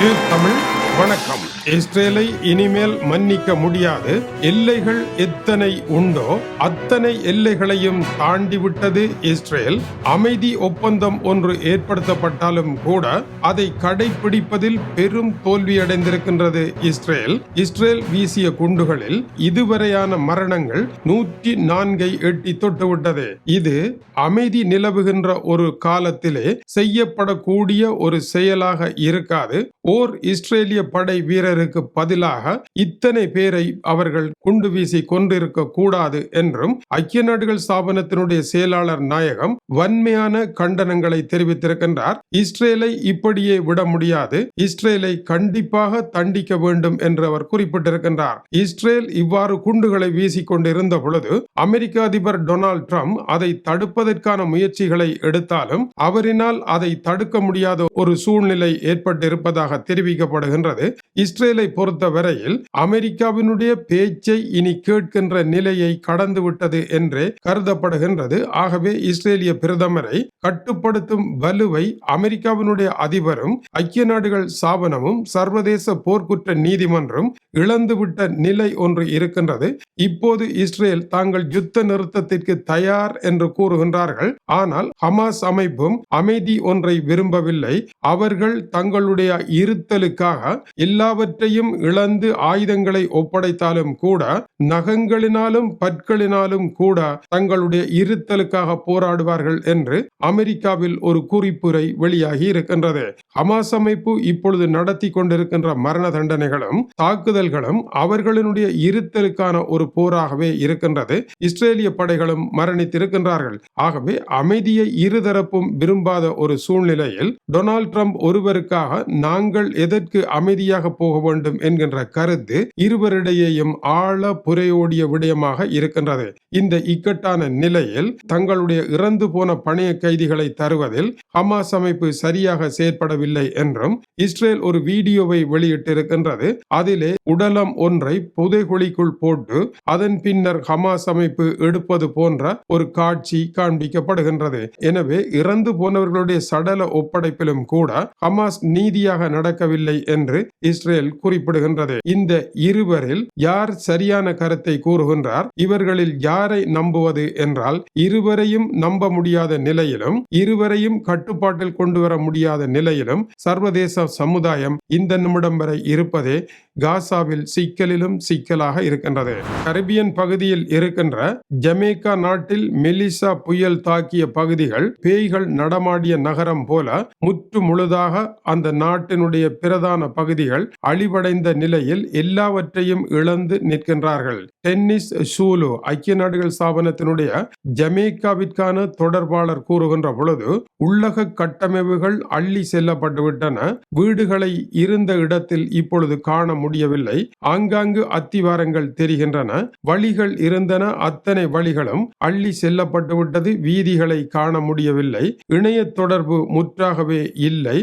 இது தமிழ் வணக்கம். இஸ்ரேலை இனிமேல் மன்னிக்க முடியாது. எல்லைகள் எத்தனை உண்டோ அத்தனை எல்லைகளையும் தாண்டிவிட்டது இஸ்ரேல். அமைதி ஒப்பந்தம் ஒன்று ஏற்படுத்தப்பட்டாலும் கூட அதை கடைபிடிப்பதில் பெரும் தோல்வியடைந்திருக்கின்றது இஸ்ரேல். இஸ்ரேல் வீசிய குண்டுகளில் இதுவரையான மரணங்கள் நூற்றி நான்கை எட்டி தொட்டுவிட்டது. இது அமைதி நிலவுகின்ற ஒரு காலத்திலே செய்யப்படக்கூடிய ஒரு செயலாக இருக்காது. ஓர் இஸ்ரேலிய படை வீரர் பேருக்கு பதிலாக இத்தனை பேரை அவர்கள் குண்டு வீசி கொண்டிருக்க கூடாது என்றும் ஐக்கிய நாடுகள் ஸ்தாபனத்தினுடைய செயலாளர் நாயகம் வன்மையான கண்டனங்களை தெரிவித்திருக்கின்றார். இஸ்ரேலை இப்படியே விட முடியாது. இஸ்ரேலை கண்டிப்பாக தண்டிக்க வேண்டும் என்று அவர் குறிப்பிட்டிருக்கின்றார். இஸ்ரேல் இவ்வாறு குண்டுகளை வீசிக் கொண்டிருந்த பொழுது அமெரிக்க அதிபர் டொனால்ட் ட்ரம்ப் அதை தடுப்பதற்கான முயற்சிகளை எடுத்தாலும் அவரினால் அதை தடுக்க முடியாத ஒரு சூழ்நிலை ஏற்பட்டிருப்பதாக தெரிவிக்கப்படுகின்றது. இஸ்ரேலை பொறுத்த வரையில் அமெரிக்காவினுடைய பேச்சை இனி கேட்கின்ற நிலையை கடந்துவிட்டது என்றே கருதப்படுகின்றது. ஆகவே இஸ்ரேலிய பிரதமரை கட்டுப்படுத்தும் வலுவை அமெரிக்காவினுடைய அதிபரும் ஐக்கிய நாடுகள் ஸ்தாபனமும் சர்வதேச போர்க்குற்ற நீதிமன்றம் இழந்துவிட்ட நிலை ஒன்று இருக்கின்றது. இப்போது இஸ்ரேல் தாங்கள் யுத்த நிறுத்தத்திற்கு தயார் என்று கூறுகின்றார்கள். ஆனால் ஹமாஸ் அமைப்பும் அமைதி ஒன்றை விரும்பவில்லை. அவர்கள் தங்களுடைய இருத்தலுக்காக எல்லாவற்றையும் இழந்து ஆயுதங்களை ஒப்படைத்தாலும் கூட நகங்களினாலும் பற்களினாலும் கூட தங்களுடைய இருத்தலுக்காக போராடுவார்கள் என்று அமெரிக்காவில் ஒரு குறிப்புரை வெளியாகி இருக்கின்றது. ஹமாஸ் அமைப்பு இப்பொழுது நடத்தி கொண்டிருக்கின்ற மரண தண்டனைகளும் தாக்குதல்களும் அவர்களினுடைய இருத்தலுக்கான ஒரு போராகவே இருக்கின்றது. இஸ்ரேலிய படைகளும் மரணித்திருக்கின்றார்கள். ஆகவே அமைதியை இருதரப்பும் விரும்பாத ஒரு சூழ்நிலையில் டொனால்ட் ட்ரம்ப் ஒருவருக்காக நாங்கள் எதற்கு அமைதியாக போக வேண்டும் என்கின்ற கருத்து இருவரிடையேயும் ஆழ புரையோடிய விடயமாக இருக்கின்றது. இந்த இக்கட்டான நிலையில் தங்களுடைய இறந்து போன பணைய கைதிகளை தருவதில் ஹமாஸ் அமைப்பு சரியாக செயற்படவில்லை என்றும் இஸ்ரேல் ஒரு வீடியோவை வெளியிட்டிருக்கின்றது. அதிலே உடலம் ஒன்றை புதைகுழிக்குள் போட்டு அதன் பின்னர் ஹமாஸ் அமைப்பு எடுப்பது போன்ற ஒரு காட்சி காண்பிக்கப்படுகின்றது. எனவே இறந்து போனவர்களுடைய சடல ஒப்படைப்பிலும் கூட ஹமாஸ் நீதியாக நடக்கவில்லை என்று இஸ்ரேல் குறிப்பிடுகின்றது. இந்த இருவரில் யார் சரியான கருத்தை கூறுகின்றார்? இவர்களில் யாரை நம்புவது என்றால் இருவரையும் நம்ப முடியாத நிலையிலும் இருவரையும் கட்டுப்பாட்டில் கொண்டு வர முடியாத நிலையிலும் சர்வதேச சமுதாயம் இந்த நிமிடம் வரை இருப்பதே காசாவில் சிக்கலிலும் சிக்கலாக இருக்கின்றது. கரிபியன் பகுதியில் இருக்கின்ற ஜமேக்கா நாட்டில் மெலிசா புயல் தாக்கிய பகுதிகள் பேய்கள் நடமாடிய நகரம் போல முற்று முழுதாக அந்த நாட்டினுடைய பிரதான பகுதிகள் அழிவடைந்த நிலையில் எல்லாவற்றையும் இழந்து நிற்கின்றார்கள். டென்னிஸ் சூலு ஐக்கிய நாடுகள் ஸ்தாபனத்தினுடைய ஜமேக்காவிற்கான தொடர்பாளர் கூறுகின்ற பொழுது உள்ளக கட்டமைப்புகள் அள்ளி செல்லப்பட்டுவிட்டன. வீடுகளை இருந்த இடத்தில் இப்பொழுது காண முடியவில்லை. ஆங்காங்கு அத்திவாரங்கள் தெரிகின்றன. வழிகள் இருந்தன. அத்தனை வழிகளும் அள்ளி செல்லப்பட்டுவிட்டது. வீதிகளை காண முடியவில்லை. இணைய தொடர்பு முற்றாகவே இல்லை.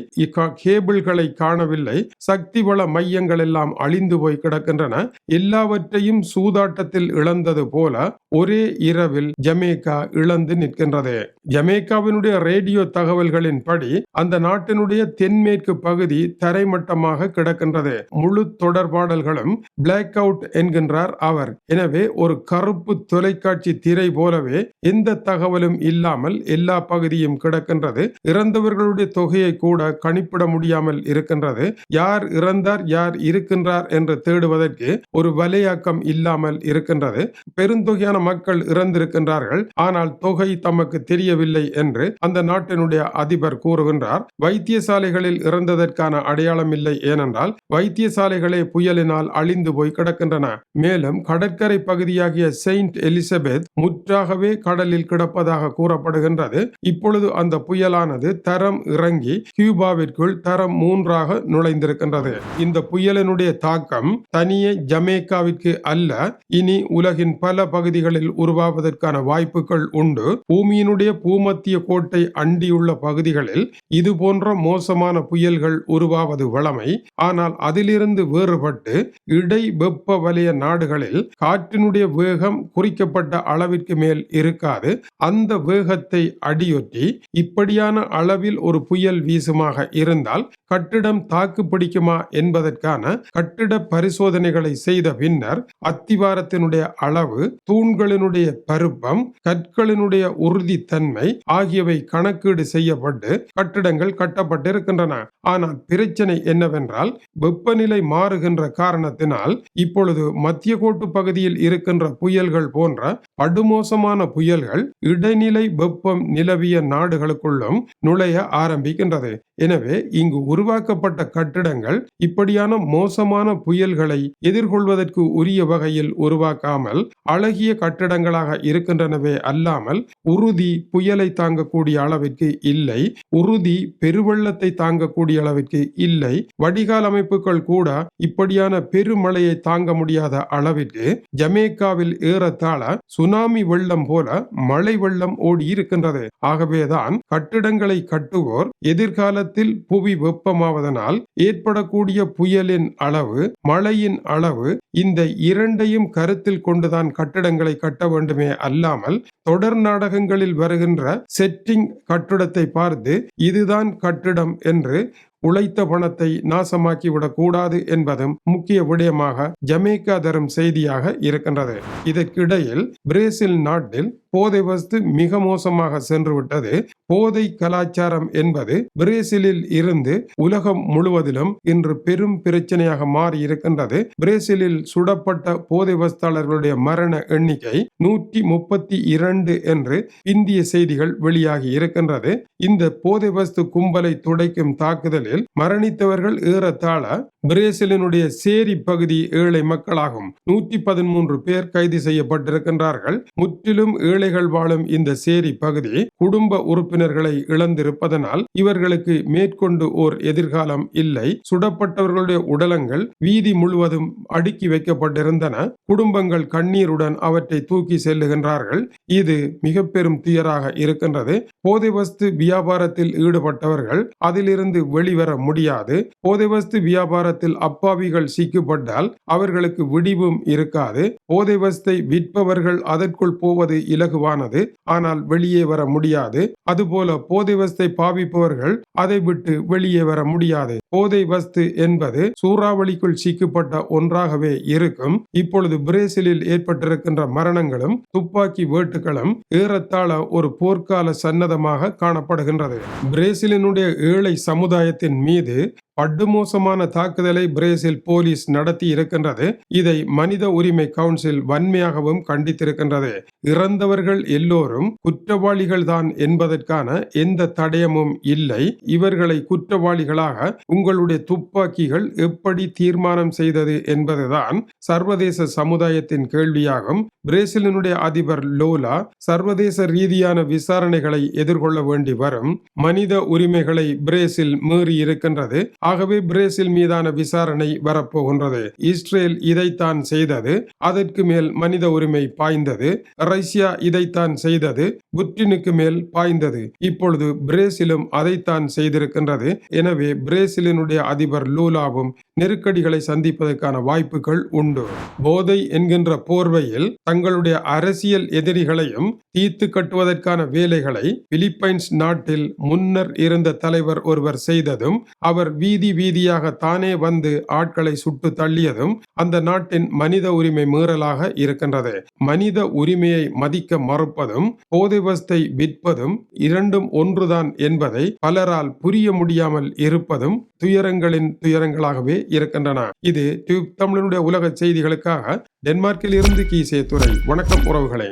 கேபிள்களை காணவில்லை. சக்தி வள மையங்கள் எல்லாம் அழிந்து போய் கிடக்கின்றன. எல்லாவற்றையும் சூதாட்டத்தில் இழந்தது போல ஒரே இரவில் ஜமேக்கா இழந்து நிற்கின்றது. ஜமேக்காவினுடைய ரேடியோ தகவல்களின் படி அந்த நாட்டினுடைய தென்மேற்கு பகுதி தரைமட்டமாக கிடக்கின்றது. முழு தொடர்பாடல்களும் பிளாக் அவுட் என்கின்றார் அவர். எனவே ஒரு கருப்பு தொலைக்காட்சி திரை போலவே எந்த தகவலும் இல்லாமல் எல்லா பகுதியும் கிடக்கின்றது. இறந்தவர்களுடைய தொகையை கூட கணிப்பிட முடியாமல் இருக்கின்றது. யார் இறந்தார் யார் இருக்கின்றார் என்று தேடுவதற்கு ஒரு வலையாக்கம் இல்லாமல் இருக்கின்றது. பெருந்தொகையான மக்கள் இறந்திருக்கின்றார்கள். ஆனால் தொகை தமக்கு தெரியவில்லை என்று அந்த நாட்டினுடைய அதிபர் கூறுகின்றார். வைத்தியசாலைகளில் இறந்ததற்கான அடையாளம் இல்லை ஏனென்றால் வைத்தியசாலைகளை புயலினால் அழிந்து போய் கிடக்கின்றன. மேலும் கடற்கரை பகுதியாகிய செயின்ட் எலிசபெத் முற்றாகவே கடலில் கிடப்பதாக கூறப்படுகின்றது. இப்பொழுது அந்த புயலானது தரம் இறங்கி கியூபாவிற்குள் தரம் மூன்றாக நுழைந்திருக்கின்றது. இந்த புயலினுடைய தாக்கம் தனியே ஜமேக்காவிற்கு அல்ல இனி உலகின் பல பகுதிகளில் உருவாவதற்கான வாய்ப்புகள் உண்டு. பூமியினுடைய பூமத்திய கோட்டை அண்டியுள்ள பகுதிகளில் இது போன்ற மோசமான புயல்கள் உருவாவது வளமை. ஆனால் அதிலிருந்து வேறு வேறுபட்டு இடை வெப்ப வலய நாடுகளில் காற்றினுடைய வேகம் குறிக்கப்பட்ட அளவிற்கு மேல் இருக்காது. அந்த வேகத்தை அடியொற்றி இப்படியான அளவில் ஒரு புயல் வீசுமாக இருந்தால் கட்டிடம் தாக்கு பிடிக்குமா என்பதற்கான கட்டிட பரிசோதனைகளை செய்த பின்னர் அத்திவாரத்தினுடைய அளவு தூண்களினுடைய பருப்பம் கற்களினுடைய உறுதித்தன்மை ஆகியவை கணக்கீடு செய்யப்பட்டு கட்டிடங்கள் கட்டப்பட்டிருக்கின்றன. ஆனால் பிரச்சனை என்னவென்றால் வெப்பநிலை மாறு மாறுகின்ற காரணத்தினால் இப்பொழுது மத்திய கோட்டு பகுதியில் இருக்கின்ற புயல்கள் போன்ற படுமோசமான புயல்கள் இடைநிலை வெப்பம் நிலவிய நாடுகளுக்குள்ளும் நுழைய ஆரம்பிக்கின்றது. எனவே இங்கு உருவாக்கப்பட்ட கட்டிடங்கள் இப்படியான மோசமான புயல்களை எதிர்கொள்வதற்கு உரிய வகையில் உருவாக்காமல் அழகிய கட்டிடங்களாக இருக்கின்றனவே அல்லாமல் உறுதி புயலை தாங்கக்கூடிய அளவிற்கு இல்லை உறுதி பெருவெள்ளத்தை தாங்கக்கூடிய அளவிற்கு இல்லை வடிகால் அமைப்புகள் கூட இப்படியான பெருமழையை தாங்க முடியாத அளவிற்கு ஜமேக்காவில் ஏறத்தாழ சுனாமி வெள்ளம் போல மழை வெள்ளம் ஓடி இருக்கின்றது. ஆகவேதான் கட்டிடங்களை கட்டுவோர் எதிர்காலத்தில் புவி வெப்பமாவதனால் ஏற்படக்கூடிய புயலின் அளவு மழையின் அளவு இந்த இரண்டையும் கருத்தில் கொண்டுதான் கட்டிடங்களை கட்ட வேண்டுமே அல்லாமல் தொடர் நாடகங்களில் வருகின்ற செட்டிங் கட்டிடத்தை பார்த்து இதுதான் கட்டிடம் என்று உழைத்த பணத்தை நாசமாக்கி விடக்கூடாது என்பதும் முக்கிய விடயமாக ஜமேக்கா தரும் செய்தியாக இருக்கின்றது. இதற்கிடையில் பிரேசில் நாட்டில் போதை வஸ்து மிக மோசமாக சென்று விட்டது. போதை கலாச்சாரம் என்பது பிரேசிலில் இருந்து உலகம் முழுவதிலும் இன்று பெரும் பிரச்சனையாக மாறி இருக்கின்றது. பிரேசிலில் சுடப்பட்ட போதை வஸ்தாளர்களுடைய மரண எண்ணிக்கை நூற்றி முப்பத்தி இரண்டு என்று இந்திய செய்திகள் வெளியாகி இருக்கின்றது. இந்த போதை வஸ்து கும்பலை துடைக்கும் தாக்குதலில் மரணித்தவர்கள் ஏறத்தாழ பிரேசிலினுடைய சேரி பகுதி ஏழை மக்களாகும். நூற்றி பதிமூன்று பேர் கைது செய்யப்பட்டிருக்கின்றார்கள். முற்றிலும் ஏழை ஏழைகள் வாழும் இந்த சேரி பகுதி குடும்ப உறுப்பினர்களை இழந்திருப்பதனால் இவர்களுக்கு மேற்கொண்டு ஓர் எதிர்காலம் இல்லை. சுடப்பட்டவர்களுடைய உடலங்கள் வீதி முழுவதும் அடுக்கி வைக்கப்பட்டிருந்தன. குடும்பங்கள் கண்ணீருடன் அவற்றை தூக்கி செல்லுகின்றார்கள். இது மிக பெரும் துயராக இருக்கின்றது. போதை வஸ்து வியாபாரத்தில் ஈடுபட்டவர்கள் அதிலிருந்து வெளிவர முடியாது. போதை வஸ்து வியாபாரத்தில் அப்பாவிகள் சிக்கப்பட்டால் அவர்களுக்கு விடிவும் இருக்காது. போதை வஸ்தை விற்பவர்கள் அதற்குள் போவது இலகுவானது ஆனால் வெளியே வர முடியாது. அதுபோல போதை வஸ்தை பாவிப்பவர்கள் அதை விட்டு வெளியே வர முடியாது. போதை வஸ்து என்பது சூறாவளிக்குள் சிக்கப்பட்ட ஒன்றாகவே இருக்கும். இப்பொழுது பிரேசிலில் ஏற்பட்டிருக்கின்ற மரணங்களும் துப்பாக்கி வேட்டுகளும் ஏறத்தாழ ஒரு போர்க்கால சன்னதமாக காணப்படுகின்றது. பிரேசிலினுடைய ஏழை சமுதாயத்தின் மீது படுமோசமான தாக்குதலை பிரேசில் போலீஸ் நடத்தி இருக்கின்றது. இதை மனித உரிமை கவுன்சில் வன்மையாகவும் கண்டித்திருக்கின்றது. இறந்தவர்கள் எல்லோரும் குற்றவாளிகள் தான் என்பதற்கான எந்த தடயமும் இல்லை. இவர்களை குற்றவாளிகளாக உங்களுடைய துப்பாக்கிகள் எப்படி தீர்மானம் செய்தது என்பதுதான் சர்வதேச சமுதாயத்தின் கேள்வியாகும். பிரேசிலினுடைய அதிபர் லோலா சர்வதேச ரீதியான விசாரணைகளை எதிர்கொள்ள வேண்டி வரும். மனித உரிமைகளை பிரேசில் மீறி இருக்கின்றது ஆகவே பிரேசில் மீதான விசாரணை வரப்போகின்றது. இஸ்ரேல் இதைத்தான் செய்தது. அதற்கு மேல் மனித உரிமை பாய்ந்தது. ரஷ்யா இதைத்தான் செய்தது. புட்டினுக்கு மேல் பாய்ந்தது. இப்பொழுது பிரேசிலும் அதைத்தான் செய்திருக்கின்றது. எனவே பிரேசிலினுடைய அதிபர் லூலாவும் நெருக்கடிகளை சந்திப்பதற்கான வாய்ப்புகள் உண்டு. போதை என்கின்ற போர்வையில் தங்களுடைய அரசியல் எதிரிகளையும் தீர்த்து கட்டுவதற்கான வேலைகளை பிலிப்பைன்ஸ் நாட்டில் முன்னர் இருந்த தலைவர் ஒருவர் செய்ததும் அவர் வீதி வீதியாக தானே வந்து ஆட்களை சுட்டு தள்ளியதும் அந்த நாட்டின் மனித உரிமை மீறலாக இருக்கின்றது. மனித உரிமையை மதிக்க மறுப்பதும் போதைவஸ்தை விற்பதும் இரண்டும் ஒன்றுதான் என்பதை பலரால் புரிய முடியாமல் இருப்பதும் துயரங்களின் துயரங்களாகவே இருக்கின்றன. இது டியூப் தமிழனுடைய உலக செய்திகளுக்காக டென்மார்க்கில் இருந்து கீசே துறை வணக்கம் உறவுகளே.